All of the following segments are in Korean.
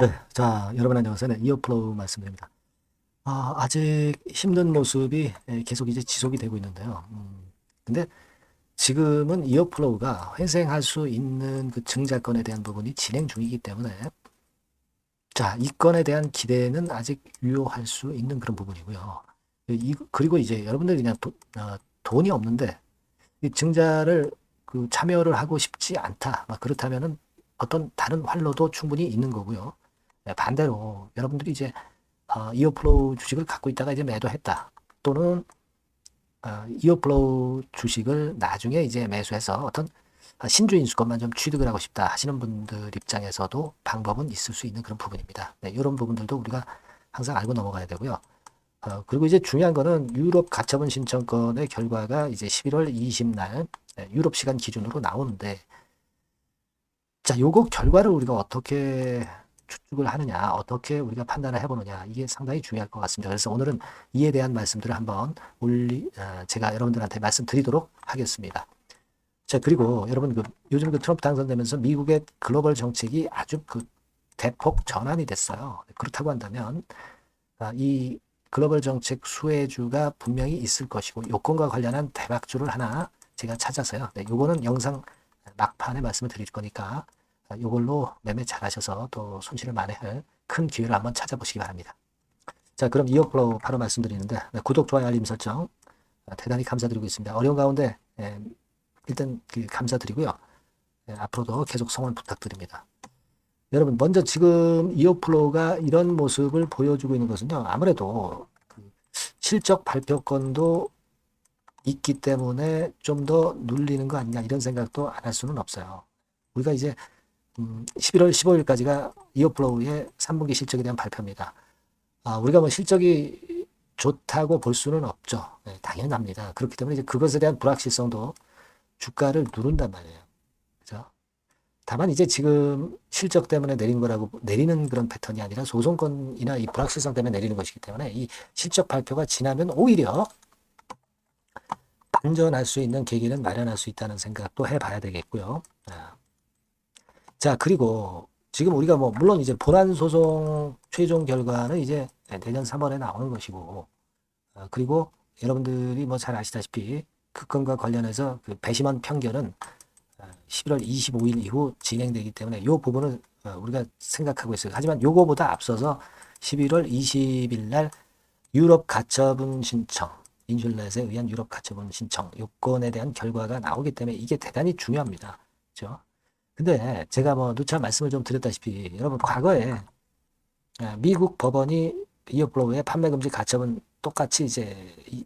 네, 자, 여러분 안녕하세요. 네, 이어플로우 말씀드립니다. 아, 아직 힘든 모습이 예, 계속 이제 지속이 되고 있는데요. 음, 근데 지금은 이어플로우가 회생할 수 있는 그 증자건에 대한 부분이 진행 중이기 때문에 자, 이 건에 대한 기대는 아직 유효할 수 있는 그런 부분이고요. 이, 그리고 이제 여러분들이 그냥 도, 어, 돈이 없는데 이 증자를 그 참여를 하고 싶지 않다. 막 그렇다면은 어떤 다른 활로도 충분히 있는 거고요. 네, 반대로 여러분들이 이제 어, 이어플로우 주식을 갖고 있다가 이제 매도했다. 또는 어, 이어플로우 주식을 나중에 이제 매수해서 어떤 아, 신주 인 수권만 좀 취득을 하고 싶다 하시는 분들 입장에서도 방법은 있을 수 있는 그런 부분입니다. 네, 이런 부분들도 우리가 항상 알고 넘어가야 되고요. 어, 그리고 이제 중요한 거는 유럽 가처분 신청권의 결과가 이제 11월 20날 네, 유럽 시간 기준으로 나오는데 자, 요거 결과를 우리가 어떻게 추측을 하느냐, 어떻게 우리가 판단을 해보느냐, 이게 상당히 중요할 것 같습니다. 그래서 오늘은 이에 대한 말씀들을 한번 올리, 어, 제가 여러분들한테 말씀드리도록 하겠습니다. 자, 그리고 여러분, 그, 요즘 그 트럼프 당선되면서 미국의 글로벌 정책이 아주 그 대폭 전환이 됐어요. 그렇다고 한다면, 아, 이 글로벌 정책 수혜주가 분명히 있을 것이고, 요건과 관련한 대박주를 하나 제가 찾아서요. 네, 요거는 영상 막판에 말씀을 드릴 거니까, 아, 요걸로 매매 잘 하셔서 또 손실을 만회할 큰 기회를 한번 찾아보시기 바랍니다. 자, 그럼 이어플로우 바로 말씀드리는데, 네, 구독, 좋아요, 알림 설정 아, 대단히 감사드리고 있습니다. 어려운 가운데 예, 일단 그 감사드리고요. 예, 앞으로도 계속 성원 부탁드립니다. 여러분, 먼저 지금 이어플로우가 이런 모습을 보여주고 있는 것은요, 아무래도 그 실적 발표권도 있기 때문에 좀 더 눌리는 거 아니냐 이런 생각도 안 할 수는 없어요. 우리가 이제 음, 11월 15일까지가 이어플로우의 3분기 실적에 대한 발표입니다. 아, 우리가 뭐 실적이 좋다고 볼 수는 없죠. 네, 당연합니다. 그렇기 때문에 이제 그것에 대한 불확실성도 주가를 누른단 말이에요. 그죠? 다만 이제 지금 실적 때문에 내린 거라고 내리는 그런 패턴이 아니라 소송권이나 이 불확실성 때문에 내리는 것이기 때문에 이 실적 발표가 지나면 오히려 반전할 수 있는 계기는 마련할 수 있다는 생각도 해봐야 되겠고요. 아. 자, 그리고 지금 우리가 뭐, 물론 이제 본안 소송 최종 결과는 이제 내년 3월에 나오는 것이고, 어, 그리고 여러분들이 뭐 잘 아시다시피 그 건과 관련해서 그 배심원 판결은 11월 25일 이후 진행되기 때문에 이 부분은 어, 우리가 생각하고 있어요. 하지만 요거보다 앞서서 11월 20일 날 유럽 가처분 신청, 인슐렛에 의한 유럽 가처분 신청 요건에 대한 결과가 나오기 때문에 이게 대단히 중요합니다. 그렇죠? 근데 제가 뭐 누차 말씀을 좀 드렸다시피 여러분 과거에 아, 미국 법원이 이어플로우의 판매 금지 가처분 똑같이 이제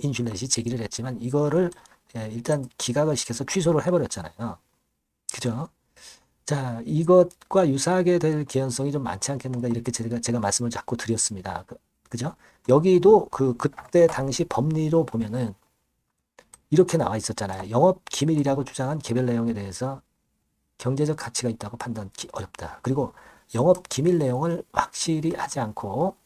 인슐렛이 제기를 했지만 이거를 예, 일단 기각을 시켜서 취소를 해버렸잖아요. 그죠? 자, 이것과 유사하게 될 개연성이 좀 많지 않겠는가 이렇게 제가 제가 말씀을 자꾸 드렸습니다. 그, 그죠? 여기도 그 그때 당시 법리로 보면은 이렇게 나와 있었잖아요. 영업 기밀이라고 주장한 개별 내용에 대해서 경제적 가치가 있다고 판단하기 어렵다. 그리고 영업 기밀 내용을 확실히 하지 않고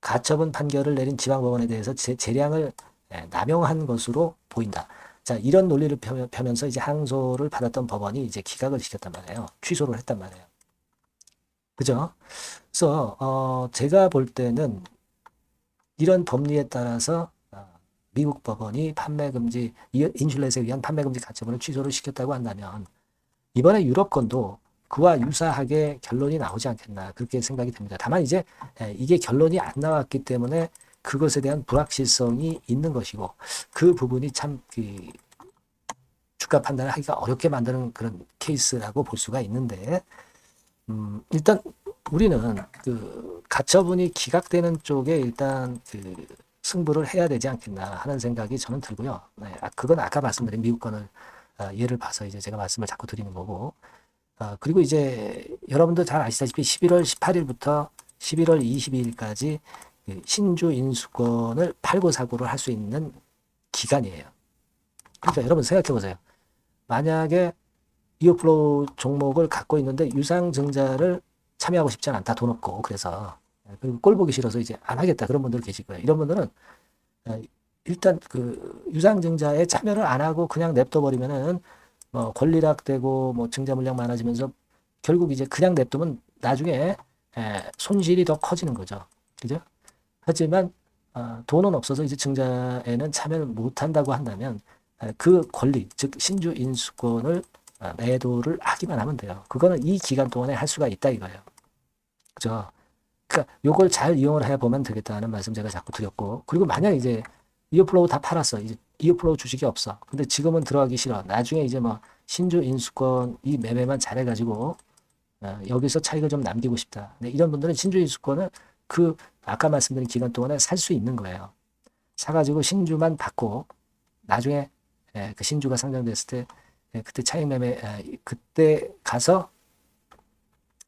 가처분 판결을 내린 지방법원에 대해서 재, 재량을 예, 남용한 것으로 보인다. 자, 이런 논리를 펴면서 이제 항소를 받았던 법원이 이제 기각을 시켰단 말이에요. 취소를 했단 말이에요. 그죠? 그래서, 어, 제가 볼 때는 이런 법리에 따라서 어, 미국 법원이 판매 금지, 인슐렛에 의한 판매 금지 가처분을 취소를 시켰다고 한다면 이번에 유럽권도 그와 유사하게 결론이 나오지 않겠나 그렇게 생각이 됩니다. 다만 이제 이게 결론이 안 나왔기 때문에 그것에 대한 불확실성이 있는 것이고 그 부분이 참 그 주가 판단을 하기가 어렵게 만드는 그런 케이스라고 볼 수가 있는데 음, 일단 우리는 그 가처분이 기각되는 쪽에 일단 그 승부를 해야 되지 않겠나 하는 생각이 저는 들고요. 네, 아, 그건 아까 말씀드린 미국 건을 아, 예를 봐서 이제 제가 말씀을 자꾸 드리는 거고 아, 그리고 이제 여러분도 잘 아시다시피 11월 18일부터 11월 22일까지 그 신주 인수권을 팔고 사고를 할 수 있는 기간이에요. 그러니까 여러분 생각해 보세요. 만약에 이어플로우 종목을 갖고 있는데 유상증자를 참여하고 싶지 않다 돈 없고 그래서 그리고 꼴 보기 싫어서 이제 안 하겠다 그런 분들 계실 거예요. 이런 분들은 어, 일단 그 유상증자에 참여를 안 하고 그냥 냅둬 버리면은 뭐 권리락되고 뭐 증자 물량 많아지면서 결국 이제 그냥 냅두면 나중에 에, 손실이 더 커지는 거죠. 그죠? 하지만 어, 돈은 없어서 이제 증자에는 참여를 못 한다고 한다면 에, 그 권리, 즉 신주 인수권을 어, 매도를 하기만 하면 돼요. 그거는 이 기간 동안에 할 수가 있다 이거예요. 그죠? 그러니까 요걸 잘 이용을 해 보면 되겠다는 말씀 제가 자꾸 드렸고 그리고 만약 이제 이어플로우 다 팔았어. 이제 이어플로우 주식이 없어. 근데 지금은 들어가기 싫어. 나중에 이제 뭐 신주 인수권 이 매매만 잘해가지고 어, 여기서 차익을 좀 남기고 싶다. 근데 이런 분들은 신주 인수권을 그 아까 말씀드린 기간 동안에 살 수 있는 거예요. 사가지고 신주만 받고 나중에 예, 그 신주가 상장됐을 때 예, 그때 차익 매매 예, 그때 가서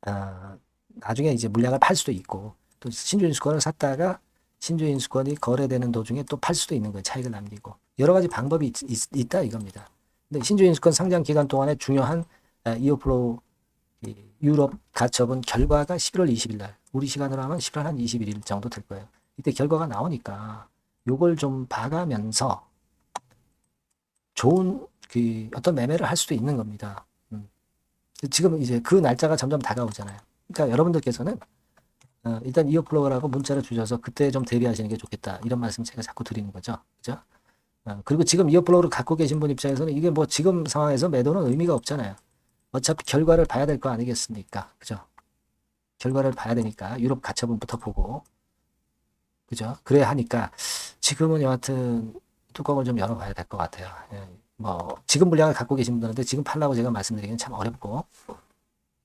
어, 나중에 이제 물량을 팔 수도 있고 또 신주 인수권을 샀다가 신주 인수권이 거래되는 도중에 또 팔 수도 있는 거예요. 차익을 남기고 여러 가지 방법이 있, 있, 다 이겁니다. 근데 신주 인수권 상장 기간 동안에 중요한 아, 이오플로우 이 유럽 가처분 결과가 11월 20일 날 우리 시간으로 하면 11월 한 21일 정도 될 거예요. 이때 결과가 나오니까 요걸 좀 봐가면서 좋은 그 어떤 매매를 할 수도 있는 겁니다. 음. 지금 이제 그 날짜가 점점 다가오잖아요. 그러니까 여러분들께서는 어, 일단 이어플로우라고 문자를 주셔서 그때 좀 대비하시는 게 좋겠다. 이런 말씀 제가 자꾸 드리는 거죠. 그죠? 어, 그리고 지금 이어플로우를 갖고 계신 분 입장에서는 이게 뭐 지금 상황에서 매도는 의미가 없잖아요. 어차피 결과를 봐야 될 거 아니겠습니까? 그죠? 결과를 봐야 되니까 유럽 가처분부터 보고 그죠? 그래야 하니까 지금은 여하튼 뚜껑을 좀 열어봐야 될 것 같아요. 예, 뭐 지금 물량을 갖고 계신 분들한테 지금 팔라고 제가 말씀드리기는 참 어렵고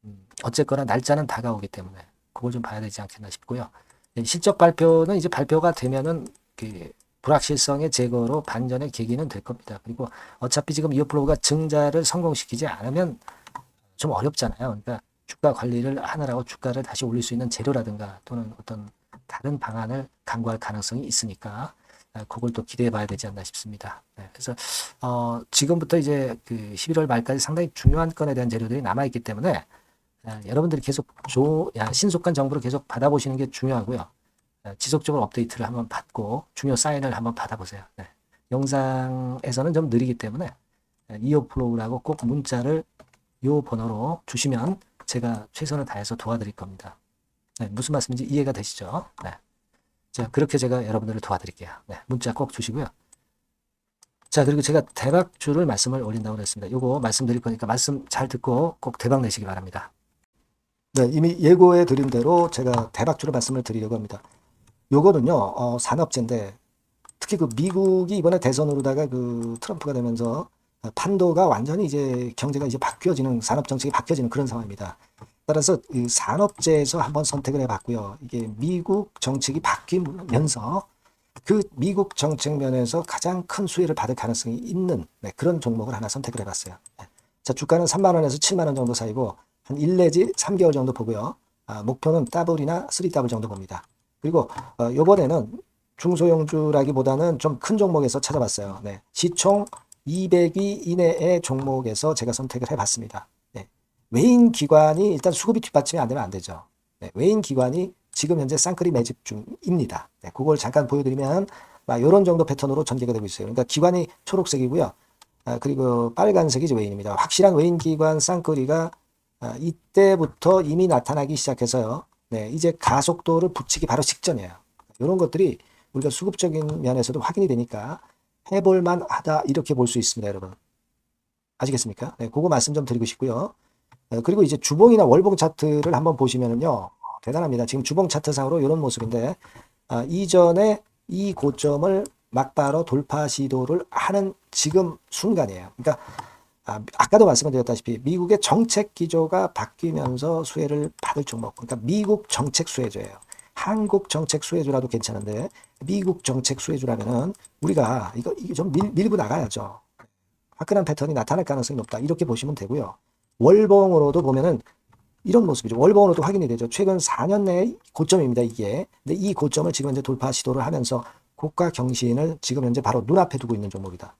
음, 어쨌거나 날짜는 다가오기 때문에 그걸 좀 봐야 되지 않겠나 싶고요. 예, 실적 발표는 이제 발표가 되면은 그 불확실성의 제거로 반전의 계기는 될 겁니다. 그리고 어차피 지금 이어플로우가 증자를 성공시키지 않으면 좀 어렵잖아요. 그러니까 주가 관리를 하느라고 주가를 다시 올릴 수 있는 재료라든가 또는 어떤 다른 방안을 강구할 가능성이 있으니까 아, 그걸 또 기대해 봐야 되지 않나 싶습니다. 네, 그래서 어, 지금부터 이제 그 11월 말까지 상당히 중요한 건에 대한 재료들이 남아 있기 때문에 아, 여러분들이 계속 조, 야, 신속한 정보를 계속 받아보시는 게 중요하고요. 아, 지속적으로 업데이트를 한번 받고 중요 사인을 한번 받아보세요. 네. 영상에서는 좀 느리기 때문에 이어플로우라고 꼭 문자를 요 번호로 주시면 제가 최선을 다해서 도와드릴 겁니다. 네, 무슨 말씀인지 이해가 되시죠? 네. 자, 그렇게 제가 여러분들을 도와드릴게요. 네, 문자 꼭 주시고요. 자, 그리고 제가 대박주를 말씀을 올린다고 그랬습니다. 요거 말씀드릴 거니까 말씀 잘 듣고 꼭 대박 내시기 바랍니다. 네, 이미 예고해 드린 대로 제가 대박주를 말씀을 드리려고 합니다. 요거는요, 어, 산업재인데, 특히 그 미국이 이번에 대선으로다가 그 트럼프가 되면서 판도가 완전히 이제 경제가 이제 바뀌어지는 산업 정책이 바뀌어지는 그런 상황입니다. 따라서 이 산업재에서 한번 선택을 해봤고요. 이게 미국 정책이 바뀌면서 그 미국 정책 면에서 가장 큰 수혜를 받을 가능성이 있는 네, 그런 종목을 하나 선택을 해봤어요. 네. 자 주가는 3만 원에서 7만 원 정도 사이고 한 1 내지 3개월 정도 보고요. 아, 목표는 더블이나 3더블 정도 봅니다. 그리고 어, 이번에는 중소형주라기보다는 좀 큰 종목에서 찾아봤어요. 네. 시총 200위 이내의 종목에서 제가 선택을 해봤습니다. 네. 외인 기관이 일단 수급이 뒷받침이 안 되면 안 되죠. 네. 외인 기관이 지금 현재 쌍끌이 매집 중입니다. 네. 그걸 잠깐 보여드리면 이런 정도 패턴으로 전개가 되고 있어요. 그러니까 기관이 초록색이고요. 아, 그리고 빨간색이 외인입니다. 확실한 외인 기관 쌍끌이가 아, 이때부터 이미 나타나기 시작해서요. 네, 이제 가속도를 붙이기 바로 직전이에요. 이런 것들이 우리가 수급적인 면에서도 확인이 되니까 해볼만 하다 이렇게 볼 수 있습니다 여러분. 아시겠습니까? 네, 그거 말씀 좀 드리고 싶고요. 네, 그리고 이제 주봉이나 월봉 차트를 한번 보시면은요. 대단합니다. 지금 주봉 차트상으로 이런 모습인데 아, 이전에 이 고점을 막바로 돌파 시도를 하는 지금 순간이에요. 그러니까 아, 아까도 말씀을 드렸다시피 미국의 정책 기조가 바뀌면서 수혜를 받을 종목 그러니까 미국 정책 수혜주예요 한국 정책 수혜주라도 괜찮은데 미국 정책 수혜주라면은 우리가 이거 좀 밀, 밀고 나가야죠. 화끈한 패턴이 나타날 가능성이 높다. 이렇게 보시면 되고요. 월봉으로도 보면은 이런 모습이죠. 월봉으로도 확인이 되죠. 최근 4년 내 고점입니다. 이게. 근데 이 고점을 지금 현재 돌파 시도를 하면서 고가 경신을 지금 현재 바로 눈앞에 두고 있는 종목이다.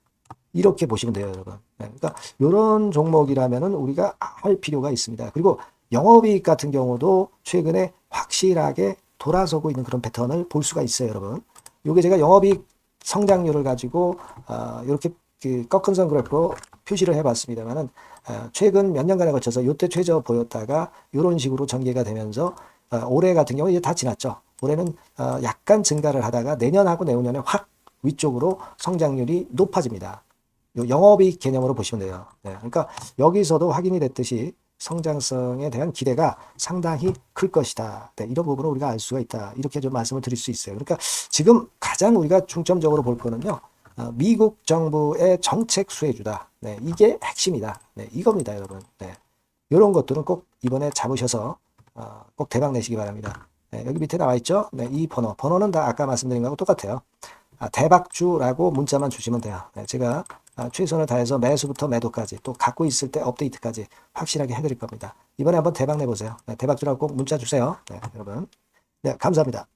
이렇게 보시면 돼요, 여러분. 네, 그러니까 이런 종목이라면은 우리가 할 필요가 있습니다. 그리고 영업이익 같은 경우도 최근에 확실하게 돌아서고 있는 그런 패턴을 볼 수가 있어요, 여러분. 요게 제가 영업이익 성장률을 가지고 어, 이렇게 그 꺾은 선 그래프로 표시를 해봤습니다만은 어, 최근 몇 년간에 걸쳐서 요때 최저 보였다가 이런 식으로 전개가 되면서 어, 올해 같은 경우 이제 다 지났죠. 올해는 어, 약간 증가를 하다가 내년하고 내후년에 확 위쪽으로 성장률이 높아집니다. 요 영업이익 개념으로 보시면 돼요. 네, 그러니까 여기서도 확인이 됐듯이 성장성에 대한 기대가 상당히 클 것이다. 네, 이런 부분을 우리가 알 수가 있다. 이렇게 좀 말씀을 드릴 수 있어요. 그러니까 지금 가장 우리가 중점적으로 볼 거는요. 어, 미국 정부의 정책 수혜주다. 네, 이게 핵심이다. 네, 이겁니다, 여러분. 네, 이런 것들은 꼭 이번에 잡으셔서 어, 꼭 대박 내시기 바랍니다. 네, 여기 밑에 나와 있죠? 네, 이 번호. 번호는 다 아까 말씀드린 거하고 똑같아요. 아, 대박주라고 문자만 주시면 돼요. 네, 제가 아, 최선을 다해서 매수부터 매도까지 또 갖고 있을 때 업데이트까지 확실하게 해드릴 겁니다. 이번에 한번 대박 내보세요. 네, 대박 주라고 꼭 문자 주세요. 네, 여러분. 네, 감사합니다.